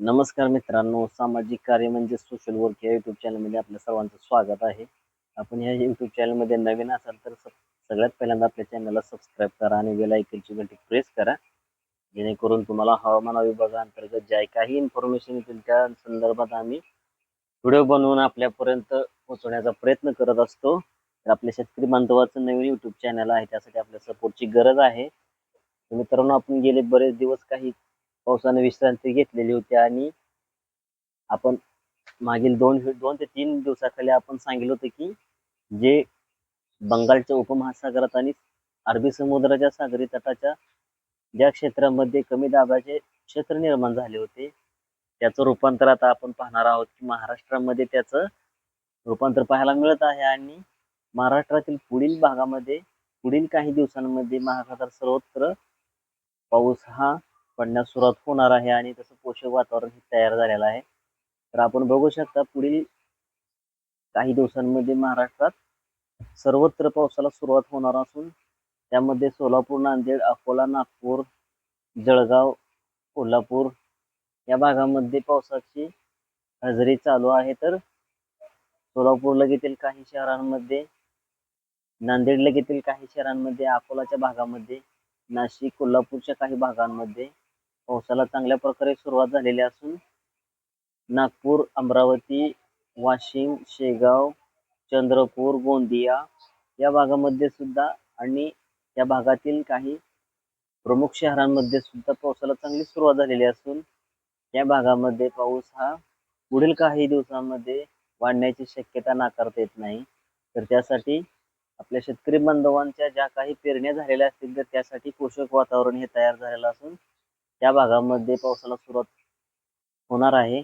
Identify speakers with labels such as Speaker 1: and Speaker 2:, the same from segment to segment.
Speaker 1: नमस्कार मित्रांनो सामाजिक कार्य म्हणजे सोशल वर्क या युट्यूब चॅनलमध्ये आपल्या सर्वांचं स्वागत आहे. आपण या युट्यूब चॅनलमध्ये नवीन असाल तर सगळ्यात पहिल्यांदा आपल्या चॅनलला सबस्क्राईब करा आणि वेल आयकनची घंटी प्रेस करा. जेणेकरून तुम्हाला हवामान विभागाअंतर्गत ज्या काही इन्फॉर्मेशन येतील त्या संदर्भात आम्ही व्हिडिओ बनवून आपल्यापर्यंत पोहोचवण्याचा प्रयत्न करत असतो. तर आपल्या शेतकरी बांधवाचं नवीन युट्यूब चॅनल आहे त्यासाठी आपल्या सपोर्टची गरज आहे. मित्रांनो आपण गेले बरेच दिवस काही पावसाने विश्रांती घेतलेली होती आणि आपण मागील दोन दोन ते तीन दिवसाखाली आपण सांगितलं होतं की जे बंगालच्या उपमहासागरात आणि अरबी समुद्राच्या सागरी तटाच्या ज्या क्षेत्रामध्ये कमी दाबाचे क्षेत्र निर्माण झाले होते त्याचं रूपांतर आता आपण पाहणार आहोत की महाराष्ट्रामध्ये त्याचं रूपांतर पाहायला मिळत आहे आणि महाराष्ट्रातील पुढील भागामध्ये पुढील काही दिवसांमध्ये महाराष्ट्रात सर्वत्र पाऊस हा पडण्यास सुरुवात होणार आहे आणि तसं पोषक वातावरण हे तयार झालेलं आहे. तर आपण बघू शकता पुढील काही दिवसांमध्ये महाराष्ट्रात सर्वत्र पावसाला सुरुवात होणार असून त्यामध्ये सोलापूर नांदेड अकोला नागपूर जळगाव कोल्हापूर या भागामध्ये पावसाची हजेरी चालू आहे. तर सोलापूर लगेतील काही शहरांमध्ये नांदेड लगेतील काही शहरांमध्ये अकोलाच्या भागामध्ये नाशिक कोल्हापूरच्या काही भागांमध्ये पावसाला चांगल्या प्रकारे सुरुवात झालेली असून नागपूर अमरावती वाशिम शेगाव चंद्रपूर गोंदिया या भागामध्ये सुद्धा आणि या भागातील काही प्रमुख शहरांमध्ये सुद्धा पावसाला चांगली सुरुवात झालेली असून या भागामध्ये पाऊस हा पुढील काही दिवसांमध्ये वाढण्याची शक्यता नाकारता येत नाही. तर त्यासाठी आपल्या शेतकरी बांधवांच्या ज्या काही पेरण्या झालेल्या असतील तर त्यासाठी पोषक वातावरण हे तयार झालेलं असून या भागामध्ये पावसाला सुरुवात होणार आहे.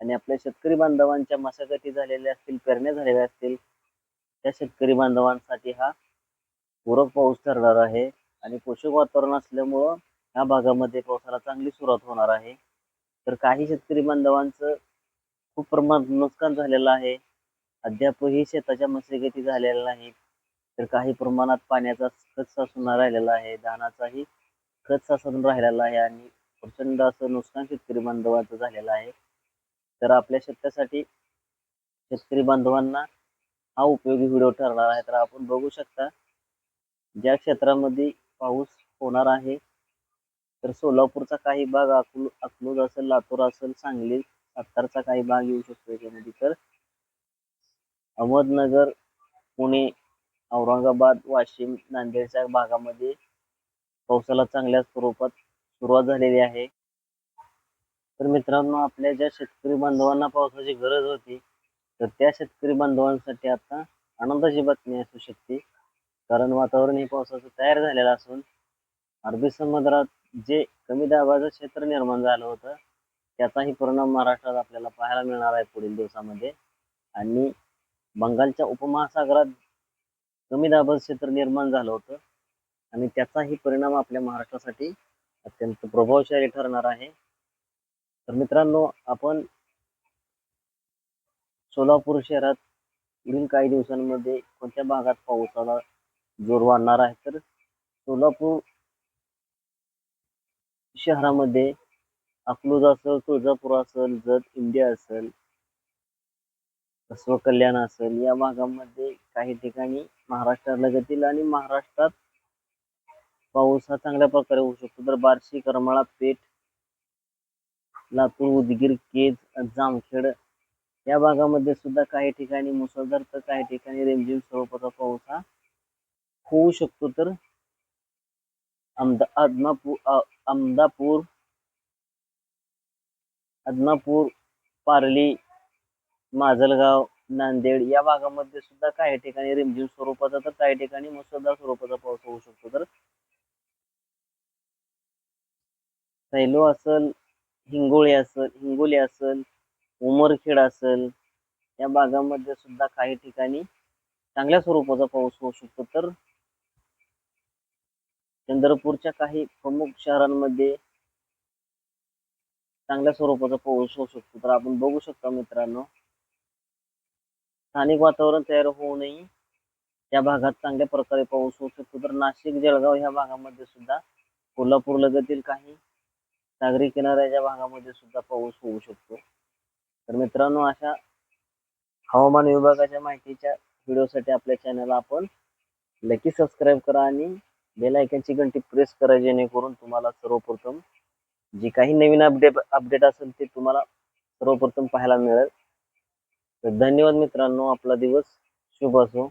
Speaker 1: आणि आपल्या शेतकरी बांधवांच्या मशागती झालेल्या असतील पेरण्या झालेल्या असतील त्या शेतकरी बांधवांसाठी हा पूरक पाऊस ठरणार आहे. आणि पोषक वातावरण असल्यामुळं या भागामध्ये पावसाला चांगली सुरुवात होणार आहे. तर काही शेतकरी बांधवांचं खूप प्रमाणात नुकसान झालेलं आहे. अद्यापही शेताच्या मशागती झालेल्या नाहीत. तर काही प्रमाणात पाण्याचा खच साचून राहिलेला आहे. धानाचाही खच साचून राहिलेला आहे. आणि प्रचंड असं नुकसान शेतकरी बांधवांचं झालेलं आहे. तर आपल्या शेतासाठी शेतकरी बांधवांना हा उपयोगी व्हिडिओ ठरणार आहे. तर आपण बघू शकता ज्या क्षेत्रामध्ये पाऊस होणार आहे तर सोलापूरचा काही भाग अकलू अकलूज असेल लातूर असेल सांगली सातारचा काही भाग येऊ शकतो याच्यामध्ये. तर अहमदनगर पुणे औरंगाबाद वाशिम नांदेडच्या भागामध्ये पावसाला चांगल्या स्वरूपात सुरुवात झालेली आहे. तर मित्रांनो आपल्या ज्या शेतकरी बांधवांना पावसाची गरज होती तर त्या शेतकरी बांधवांसाठी आता आनंदाची बातमी असू शकते. कारण वातावरण हे पावसाचं तयार झालेलं असून अरबी समुद्रात जे कमी दाबाचं क्षेत्र निर्माण झालं होतं त्याचाही परिणाम महाराष्ट्रात आपल्याला पाहायला मिळणार आहे पुढील दिवसामध्ये. आणि बंगालच्या उपमहासागरात कमी दाबाचं क्षेत्र निर्माण झालं होतं आणि त्याचाही परिणाम आपल्या महाराष्ट्रासाठी अत्यंत प्रभावशाली ठरणार आहे. तर मित्रांनो आपण सोलापूर शहरात पुढील काही दिवसांमध्ये कोणत्या भागात पावसाला जोर वाढणार आहे? तर सोलापूर शहरामध्ये अकलूज असेल तुळजापूर असेल जत इंडिया असेल स्वकल्याण असेल या भागामध्ये काही ठिकाणी महाराष्ट्राला गतील आणि महाराष्ट्रात पाऊस हा चांगल्या प्रकारे होऊ शकतो. तर बार्शी करमाळा पेठ लातूर उदगीर केज जामखेड या भागामध्ये सुद्धा काही ठिकाणी मुसळधार तर काही ठिकाणी रिमझिम स्वरूपाचा पाऊस हा होऊ शकतो. तर अहमदा आदमापूर अहमदापूर पारली माजलगाव नांदेड या भागामध्ये सुद्धा काही ठिकाणी रिमझिम स्वरूपाचा तर काही ठिकाणी मुसळधार स्वरूपाचा पाऊस होऊ शकतो. तर सैलो असल हिंगोळी असल हिंगोली असल उमरखेड असल या भागामध्ये सुद्धा काही ठिकाणी चांगल्या स्वरूपाचा पाऊस होऊ शकतो. तर चंद्रपूरच्या काही प्रमुख शहरांमध्ये चांगल्या स्वरूपाचा पाऊस होऊ शकतो. तर आपण बघू शकतो मित्रांनो स्थानिक वातावरण तयार होऊनही या भागात चांगल्या प्रकारे पाऊस होऊ शकतो. तर नाशिक जळगाव ह्या भागामध्ये सुद्धा कोल्हापूर लगतील काही सागरी किनाऱ्याच्या भागामध्ये सुद्धा पाऊस होऊ शकतो. तर मित्रांनो अशा हवामान विभागाच्या माहितीच्या व्हिडिओसाठी आपल्या चॅनलला आपण नक्की सबस्क्राईब करा आणि बेल आयकनची घंटी प्रेस करा जेणेकरून तुम्हाला सर्वप्रथम जी काही नवीन अपडेट अपडेट असेल ते तुम्हाला सर्वप्रथम पाहायला मिळेल. तर धन्यवाद मित्रांनो आपला दिवस शुभ असो.